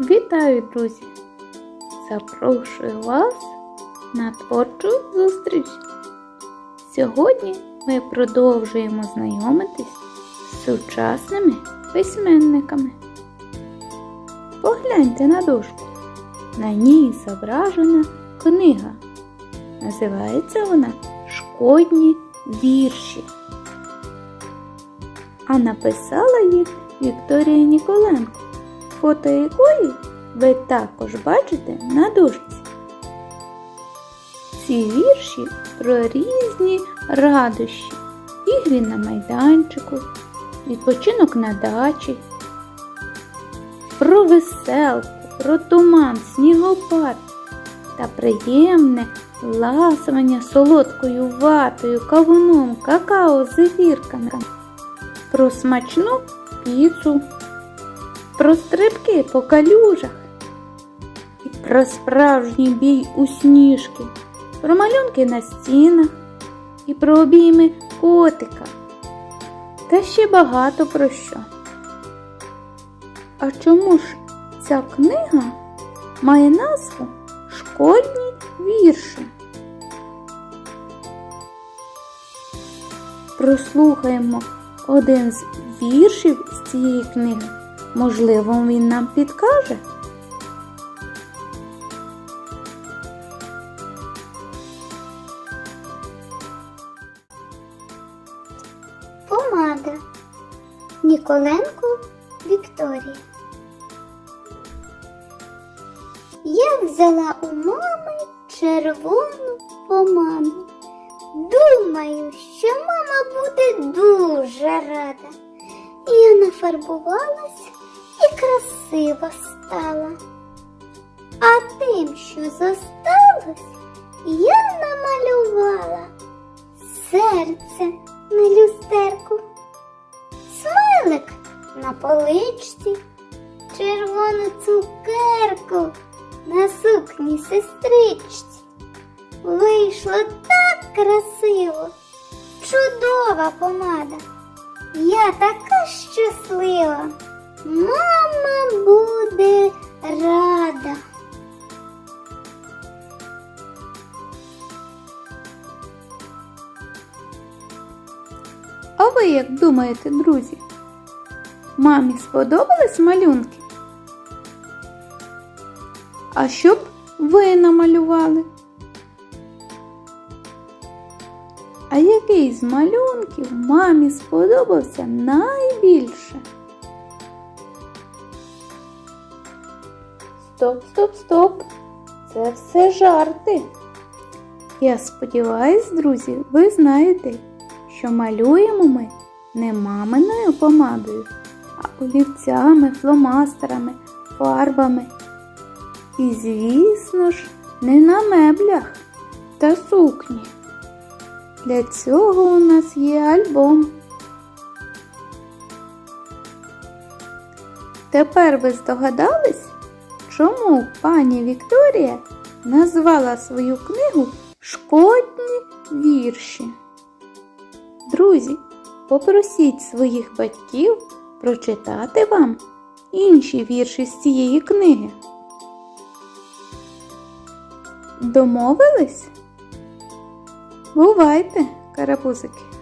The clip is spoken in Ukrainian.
Вітаю, друзі! Запрошую вас на творчу зустріч. Сьогодні ми продовжуємо знайомитись з сучасними письменниками. Погляньте на дошку. На ній зображена книга. Називається вона Шкодні вірші. А написала їх Вікторія Ніколенко, фото якої ви також бачите на дошці. Ці вірші про різні радощі, ігри на майданчику, відпочинок на дачі, про веселку, про туман, снігопад та приємне ласування солодкою ватою, кавуном, какао з зефірками, про смачну піцу, про стрибки по калюжах і про справжній бій у сніжки, про малюнки на стінах і про обійми котика. Та ще багато про що. А чому ж ця книга має назву Шкодні вірші? Прослухаємо один з віршів з цієї книги. Можливо, він нам підкаже. Помада. Ніколенко Вікторія. Я взяла у мами червону помаду. Думаю, що мама буде дуже рада. Я нафарбувалась і красиво стала. А тим, що зосталось, я намалювала серце на люстерку, смайлик на поличці, червону цукерку на сукні сестричці. Вийшло так красиво, чудова помада. Я така щаслива. Мама А ви як думаєте, друзі? Мамі сподобались малюнки? А що б ви намалювали? А який з малюнків мамі сподобався найбільше? Стоп, стоп, стоп! Це все жарти. Я сподіваюсь, друзі, ви знаєте, що малюємо ми не маминою помадою, а олівцями, фломастерами, фарбами. І, звісно ж, не на меблях та сукні. Для цього у нас є альбом. Тепер ви здогадались, чому пані Вікторія назвала свою книгу Шкодні вірші. Друзі, попросіть своїх батьків прочитати вам інші вірші з цієї книги. Домовились? Бувайте, карапузики!